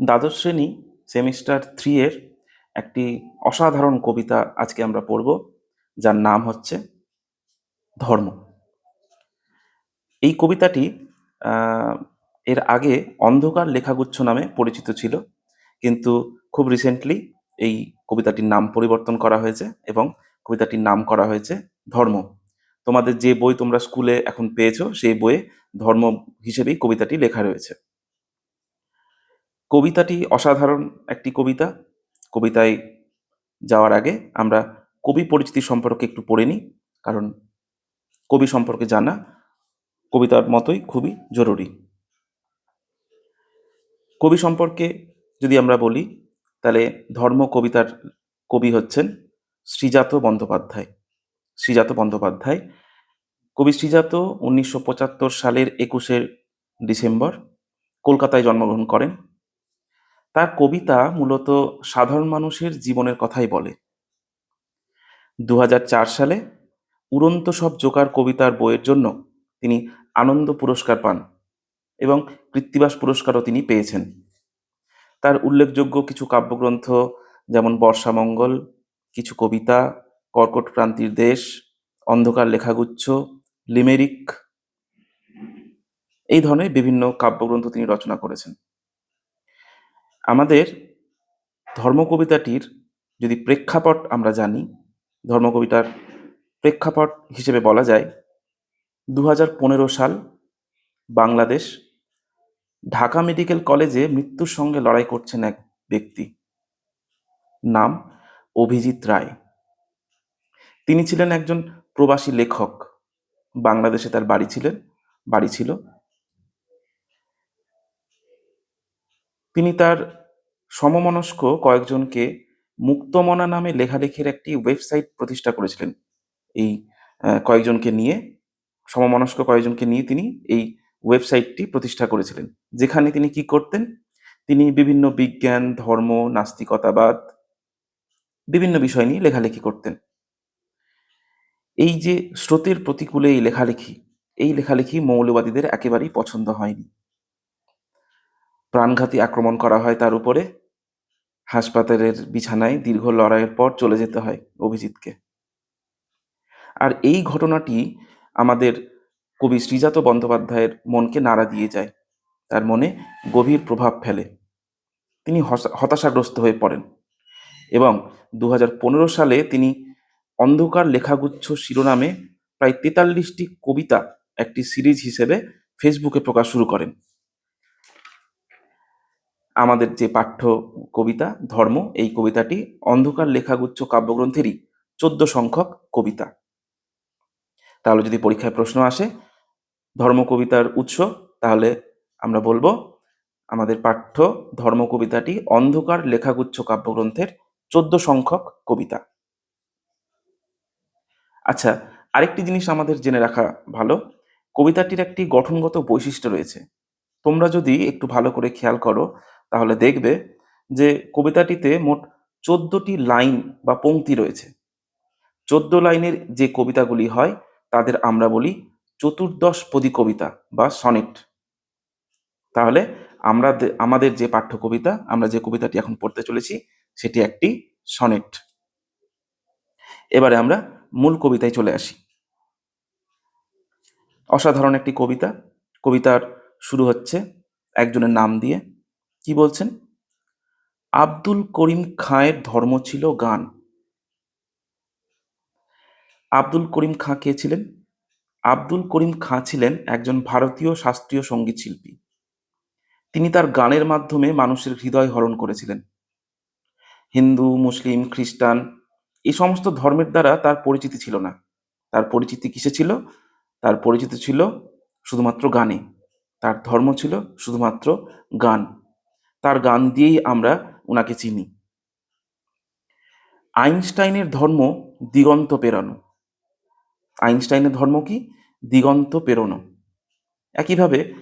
দ্বাদশ শ্রেণি semester three এর একটি অসাধারণ কবিতা আজকে আমরা পড়ব, যার নাম হচ্ছে ধর্ম। এই কবিতাটি এর আগে অন্ধকার লেখাগুচ্ছ নামে পরিচিত ছিল, কিন্তু খুব রিসেন্টলি এই কবিতাটির নাম পরিবর্তন করা হয়েছে এবং কবিতাটির নাম করা হয়েছে ধর্ম। তোমাদের যে বই তোমরা স্কুলে এখন পেয়েছ, সেই বইয়ে ধর্ম হিসেবেই কবিতাটি লেখা রয়েছে। কবিতাটি অসাধারণ একটি কবিতা। কবিতায় যাওয়ার আগে আমরা কবি পরিচিতি সম্পর্কে একটু পড়ে নিই, কারণ কবি সম্পর্কে জানা কবিতার মতোই খুবই জরুরি। কবি সম্পর্কে যদি আমরা বলি, তাহলে ধর্ম কবিতার কবি হচ্ছেন শ্রীজাত বন্দ্যোপাধ্যায়। শ্রীজাত বন্দ্যোপাধ্যায়, কবি শ্রীজাত উনিশশো পঁচাত্তর সালের একুশে ডিসেম্বর কলকাতায় জন্মগ্রহণ করেন। তার কবিতা মূলত সাধারণ মানুষের জীবনের কথাই বলে। দু হাজার চার সালে উড়ন্ত সব জোকার কবিতার বইয়ের জন্য তিনি আনন্দ পুরস্কার পান এবং কৃত্তিবাস পুরস্কারও তিনি পেয়েছেন। তার উল্লেখযোগ্য কিছু কাব্যগ্রন্থ যেমন বর্ষামঙ্গল কিছু কবিতা, কর্কট প্রান্তির দেশ, অন্ধকার লেখাগুচ্ছ, লিমেরিক, এই ধরনের বিভিন্ন কাব্যগ্রন্থ তিনি রচনা করেছেন। আমাদের ধর্মকবিতাটির যদি প্রেক্ষাপট আমরা জানি, ধর্মকবিতার প্রেক্ষাপট হিসেবে বলা যায় দু সাল বাংলাদেশ ঢাকা মেডিকেল কলেজে মৃত্যুর সঙ্গে লড়াই করছেন এক ব্যক্তি, নাম অভিজিৎ রায়। তিনি ছিলেন একজন প্রবাসী লেখক। বাংলাদেশে তার বাড়ি ছিলেন, বাড়ি ছিল তিনি তার সমমনস্ক কয়েকজনকে মুক্তমনা নামে লেখালেখির একটি ওয়েবসাইট প্রতিষ্ঠা করেছিলেন। এই কয়েকজনকে নিয়ে, সমমনস্ক কয়েকজনকে নিয়ে তিনি এই ওয়েবসাইটটি প্রতিষ্ঠা করেছিলেন। যেখানে তিনি কি করতেন? তিনি বিভিন্ন বিজ্ঞান, ধর্ম, নাস্তিকতাবাদ, বিভিন্ন বিষয় নিয়ে লেখালেখি করতেন। এই যে স্রোতের প্রতিকূলে এই লেখালেখি এই লেখালেখি মৌলবাদীদের একেবারেই পছন্দ হয়নি। প্রাণঘাতী আক্রমণ করা হয় তার উপরে। হাসপাতালের বিছানায় দীর্ঘ লড়াইয়ের পর চলে যেতে হয় অভিজিৎকে। আর এই ঘটনাটি আমাদের কবি শ্রীজাত বন্দ্যোপাধ্যায়ের মনকে নাড়া দিয়ে যায়। তার মনে গভীর প্রভাব ফেলে। তিনি হতাশাগ্রস্ত হয়ে পড়েন এবং দু হাজার পনেরো সালে তিনি অন্ধকার লেখাগুচ্ছ শিরোনামে প্রায় তেতাল্লিশটি কবিতা একটি সিরিজ হিসেবে ফেসবুকে প্রকাশ শুরু করেন। আমাদের যে পাঠ্য কবিতা, ধর্ম, এই কবিতাটি অন্ধকার লেখাগুচ্ছ কাব্যগ্রন্থেরই চোদ্দ সংখ্যক কবিতা। তাহলে যদি পরীক্ষায় প্রশ্ন আসে, ধর্ম কবিতার উৎস, তাহলে আমরা বলব, আমাদের পাঠ্য ধর্ম কবিতাটি অন্ধকার লেখাগুচ্ছ কাব্যগ্রন্থের চোদ্দ সংখ্যক কবিতা। আচ্ছা আরেকটি জিনিস আমাদের জেনে রাখা ভালো, কবিতাটির একটি গঠনগত বৈশিষ্ট্য রয়েছে। তোমরা যদি একটু ভালো করে খেয়াল করো তাহলে দেখবে যে কবিতাটিতে মোট চোদ্দটি লাইন বা পংক্তি রয়েছে। চোদ্দ লাইনের যে কবিতাগুলি হয়, তাদের আমরা বলি চতুর্দশ পদী কবিতা বা সনেট। তাহলে আমরা আমাদের যে পাঠ্য কবিতা আমরা যে কবিতাটি এখন পড়তে চলেছি, সেটি একটি সনেট। এবারে আমরা মূল কবিতায় চলে আসি। অসাধারণ একটি কবিতা। কবিতার শুরু হচ্ছে একজনের নাম দিয়ে কি বলছেন? আব্দুল করিম খাঁয়ের ধর্ম ছিল গান। আব্দুল করিম খাঁ কে ছিলেন? আব্দুল করিম খাঁ ছিলেন একজন ভারতীয় শাস্ত্রীয় সংগীত শিল্পী। তিনি তার গানের মাধ্যমে মানুষের হৃদয় হরণ করেছিলেন। হিন্দু, মুসলিম, খ্রিস্টান এই সমস্ত ধর্মের দ্বারা তার পরিচিতি ছিল না। তার পরিচিতি কিসে ছিল? তার পরিচিতি ছিল শুধুমাত্র গানে। তার ধর্ম ছিল শুধুমাত্র গান। তার গান দিয়েই আমরা ওনাকে চিনি। আইনস্টাইনের ধর্ম দিগন্ত পেরানো। আইনস্টাইনের ধর্ম কি? দিগন্ত পেরোনো। একইভাবে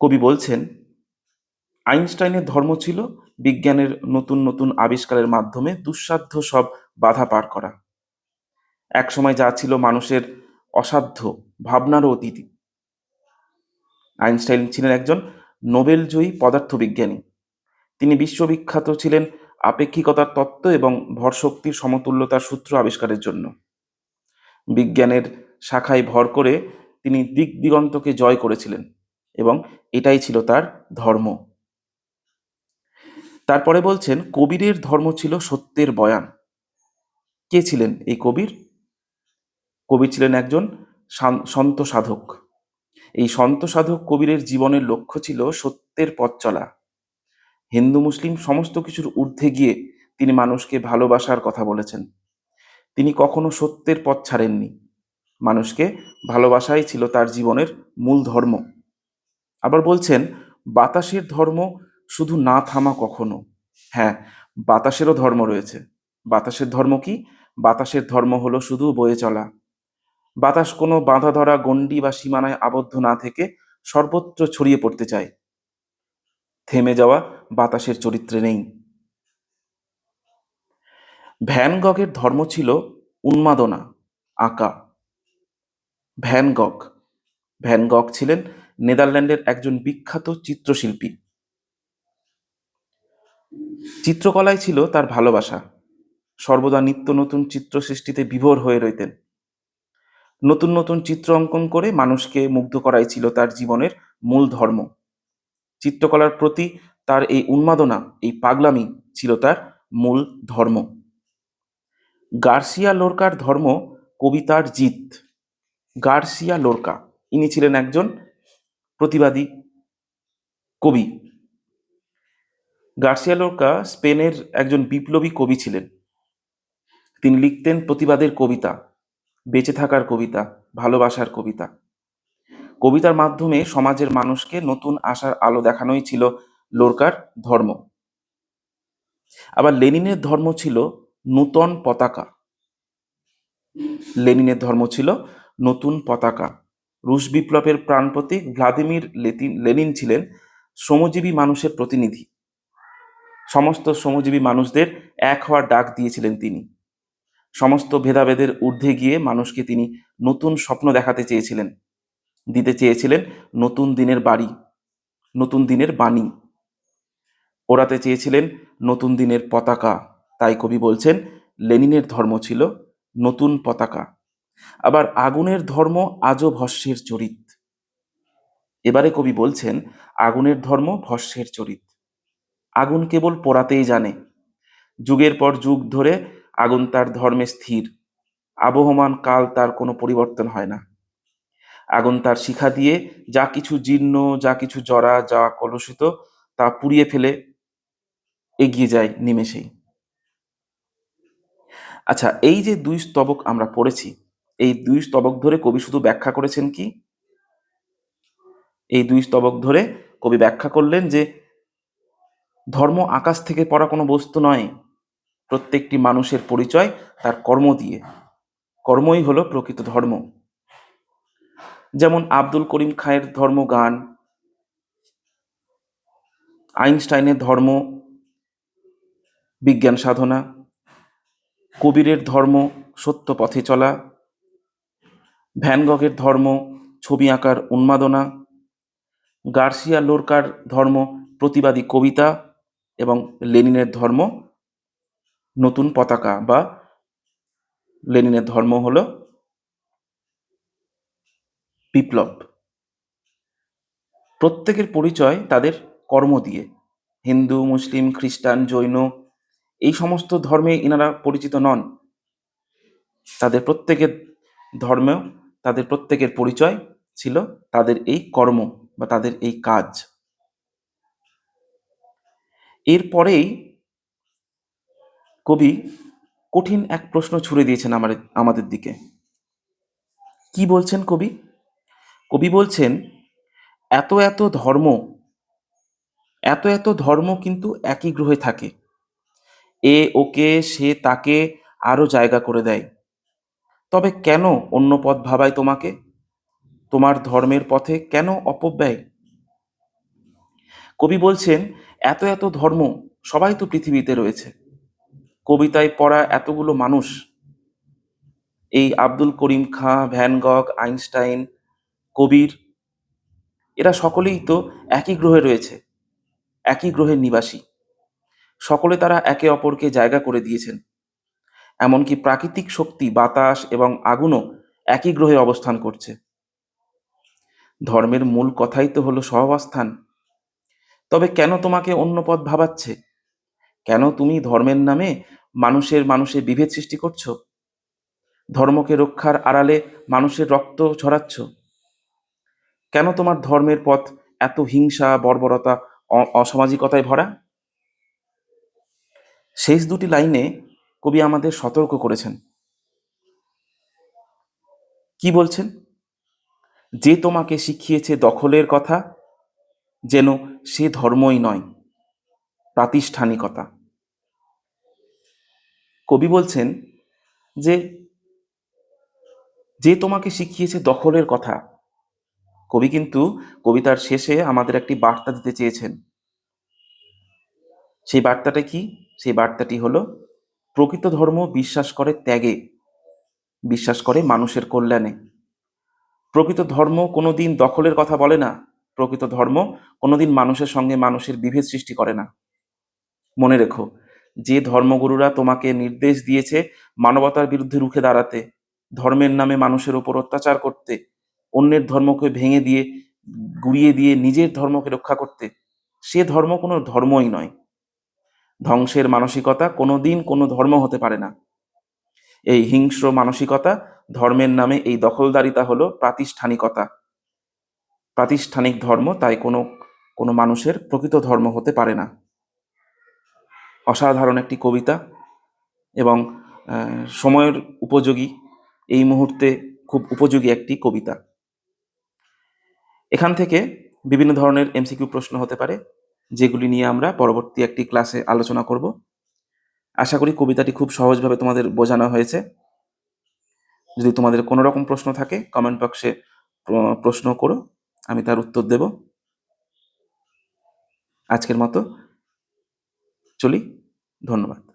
কবি বলছেন, আইনস্টাইনের ধর্ম ছিল বিজ্ঞানের নতুন নতুন আবিষ্কারের মাধ্যমে দুঃসাধ্য সব বাধা পার করা। একসময় যা ছিল মানুষের অসাধ্য ভাবনারও অতীত। আইনস্টাইন ছিলেন একজন নোবেলজয়ী পদার্থবিজ্ঞানী। তিনি বিশ্ববিখ্যাত ছিলেন আপেক্ষিকতার তত্ত্ব এবং ভরশক্তির সমতুল্যতার সূত্র আবিষ্কারের জন্য। বিজ্ঞানের শাখায় ভর করে তিনি দিক দিগন্তকে জয় করেছিলেন এবং এটাই ছিল তার ধর্ম। তারপরে বলছেন, কবিরের ধর্ম ছিল সত্যের বয়ান। কে ছিলেন এই কবির? কবির ছিলেন একজন সন্ত সাধক। এই সন্ত সাধক কবিরের জীবনের লক্ষ্য ছিল সত্যের পথ চলা। হিন্দু, মুসলিম সমস্ত কিছুর ঊর্ধ্বে গিয়ে তিনি মানুষকে ভালোবাসার কথা বলেছেন। তিনি কখনো সত্যের পথ ছাড়েননি। মানুষকে ভালোবাসাই ছিল তার জীবনের মূল ধর্ম। আবার বলছেন, বাতাসের ধর্ম শুধু না থামা কখনো? হ্যাঁ বাতাসেরও ধর্ম রয়েছে। বাতাসের ধর্ম কি? বাতাসের ধর্ম হলো শুধু বয়ে চলা। বাতাস কোনো বাঁধা ধরা গণ্ডি বা সীমানায় আবদ্ধ না থেকে সর্বত্র ছড়িয়ে পড়তে চায়। থেমে যাওয়া বাতাসের চরিত্রে নেই। ভ্যান গগের ধর্ম ছিল উন্মাদনা, আঁকা। ভ্যান গগ ভ্যান ছিলেন নেদারল্যান্ডের একজন বিখ্যাত চিত্রশিল্পী। চিত্রকলায় ছিল তার ভালোবাসা। সর্বদা নিত্য নতুন চিত্র সৃষ্টিতে বিভোর হয়ে রইতেন। নতুন নতুন চিত্র অঙ্কন করে মানুষকে মুগ্ধ করাই ছিল তার জীবনের মূল ধর্ম। চিত্রকলার প্রতি তার এই উন্মাদনা, এই পাগলামি ছিল তার মূল ধর্ম। গার্সিয়া লোরকার ধর্ম কবিতার জিত। গার্সিয়া লোরকা, ইনি ছিলেন একজন প্রতিবাদী কবি। গার্সিয়া লোরকা স্পেনের একজন বিপ্লবী কবি ছিলেন। তিনি লিখতেন প্রতিবাদের কবিতা। বেঁচে থাকার কবিতা, ভালোবাসার কবিতা। কবিতার মাধ্যমে সমাজের মানুষকে নতুন আশার আলো দেখানোই ছিল লোরকার ধর্ম। আবার লেনিনের ধর্ম ছিল নূতন পতাকা। লেনিনের ধর্ম ছিল নতুন পতাকা। রুশ বিপ্লবের প্রাণ প্রতীক ভ্লাদিমির লেনিন ছিলেন শ্রমজীবী মানুষের প্রতিনিধি। সমস্ত শ্রমজীবী মানুষদের এক হওয়ার ডাক দিয়েছিলেন তিনি। সমস্ত ভেদাভেদের ঊর্ধ্বে গিয়ে মানুষকে তিনি নতুন স্বপ্ন দেখাতে চেয়েছিলেন। দিতে চেয়েছিলেন নতুন দিনের বাড়ি, নতুন দিনের বাণী। ওড়াতে চেয়েছিলেন নতুন দিনের পতাকা। তাই কবি বলছেন, লেনিনের ধর্ম ছিল নতুন পতাকা। আবার আগুনের ধর্ম আজও ভস্যের চরিত। এবারে কবি বলছেন, আগুনের ধর্ম ভস্যের চরিত। আগুন কেবল পোড়াতেই জানে। যুগের পর যুগ ধরে আগুন তার ধর্মে স্থির। আবহমান কাল তার কোনো পরিবর্তন হয় না। আগুন তার শিখা দিয়ে যা কিছু জীর্ণ, যা কিছু জরা, যা কলুষিত, তা পুড়িয়ে ফেলে এগিয়ে যায় নিমেষেই। আচ্ছা এই যে দুই স্তবক আমরা পড়েছি, এই দুই স্তবক ধরে কবি শুধু ব্যাখ্যা করেছেন কি? এই দুই স্তবক ধরে কবি ব্যাখ্যা করলেন যে, ধর্ম আকাশ থেকে পড়া কোনো বস্তু নয় প্রত্যেকটি মানুষের পরিচয় তার কর্ম দিয়ে। কর্মই হলো প্রকৃত ধর্ম। যেমন আব্দুল করিম খাঁয়ের ধর্ম গান, আইনস্টাইনের ধর্ম, বিজ্ঞান সাধনা, কবিরের ধর্ম, সত্য পথে চলা, ভ্যান গগের ধর্ম, ছবি আঁকার উন্মাদনা, গার্সিয়া লোরকার ধর্ম, প্রতিবাদী কবিতা এবং লেনিনের ধর্ম নতুন পতাকা বা লেনিনের ধর্ম হল বিপ্লব। প্রত্যেকের পরিচয় তাদের কর্ম দিয়ে। হিন্দু, মুসলিম, খ্রিস্টান, জৈন, এই সমস্ত ধর্মে এনারা পরিচিত নন। তাদের প্রত্যেকের ধর্ম তাদের প্রত্যেকের পরিচয় ছিল তাদের এই কর্ম বা তাদের এই কাজ। এরপরেই কবি কঠিন এক প্রশ্ন ছুড়ে দিয়েছেন আমার, আমাদের দিকে। কি বলছেন কবি? কবি বলছেন, এত এত ধর্ম, এত এত ধর্ম কিন্তু একই গ্রহে থাকে। এ ওকে, সে তাকে আরও জায়গা করে দেয়। তবে কেন অন্য পথ ভাবায় তোমাকে? তোমার ধর্মের পথে কেন অপব্যয়? কবি বলছেন, এত এত ধর্ম সবাই তো পৃথিবীতে রয়েছে। কবিতায় পড়া এতগুলো মানুষ, এই Abdul Karim Khan, Van Gogh, Einstein, Kabir, এরা সকলেই তো একই গ্রহে রয়েছে, একই গ্রহের নিবাসী। সকলে তারা একে অপরকে জায়গা করে দিয়েছেন। এমনকি প্রাকৃতিক শক্তি, বাতাস এবং আগুনও একই গ্রহে অবস্থান করছে। ধর্মের মূল কথাই তো হলো সহাবস্থান। তবে কেন তোমাকে অন্য পথ ভাবাচ্ছে? কেন তুমি ধর্মের নামে মানুষের মানুষে বিভেদ সৃষ্টি করছ? ধর্মকে রক্ষার আড়ালে মানুষের রক্ত ছড়াচ্ছ? কেন তোমার ধর্মের পথ এত হিংসা, বর্বরতা অসামাজিকতায় ভরা? শেষ দুটি লাইনে কবি আমাদের সতর্ক করেছেন। কি বলছেন? যে তোমাকে শিখিয়েছে দখলের কথা, যেন সে ধর্মই নয়। প্রাতিষ্ঠানিকতা। কবি বলছেন যে যে তোমাকে শিখিয়েছে দখলের কথা, কবি কিন্তু কবিতার শেষে আমাদের একটি বার্তা দিতে চেয়েছেন। সেই বার্তাটা কি? সেই বার্তাটি হলো, প্রকৃত ধর্ম বিশ্বাস করে ত্যাগে, বিশ্বাস করে মানুষের কল্যাণে। প্রকৃত ধর্ম কোনোদিন দখলের কথা বলে না, প্রকৃত ধর্ম কোনোদিন মানুষের সঙ্গে মানুষের বিভেদ সৃষ্টি করে না। মনে রেখো, যে ধর্মগুরুরা তোমাকে নির্দেশ দিয়েছে মানবতার বিরুদ্ধে রুখে দাঁড়াতে, ধর্মের নামে মানুষের ওপর অত্যাচার করতে, অন্যের ধর্মকে ভেঙে দিয়ে, গুড়িয়ে দিয়ে নিজের ধর্মকে রক্ষা করতে, সে ধর্ম কোনো ধর্মই নয়। ধ্বংসের মানসিকতা কোনো দিন কোনো ধর্ম হতে পারে না। এই হিংস্র মানসিকতা ধর্মের নামে এই দখলদারিতা হলো প্রাতিষ্ঠানিকতা। প্রাতিষ্ঠানিক ধর্ম তাই কোনো কোনো মানুষের প্রকৃত ধর্ম হতে পারে না। অসাধারণ একটি কবিতা এবং সময়ের উপযোগী এই মুহূর্তে খুব উপযোগী একটি কবিতা। এখান থেকে বিভিন্ন ধরনের এমসিকিউ প্রশ্ন হতে পারে, যেগুলি নিয়ে আমরা পরবর্তী একটি ক্লাসে আলোচনা করব। আশা করি কবিতাটি খুব সহজভাবে তোমাদের বোঝানো হয়েছে। যদি তোমাদের কোনো রকম প্রশ্ন থাকে কমেন্ট বক্সে প্রশ্ন করো, আমি তার উত্তর দেব। আজকের মতো চলি। ধন্যবাদ।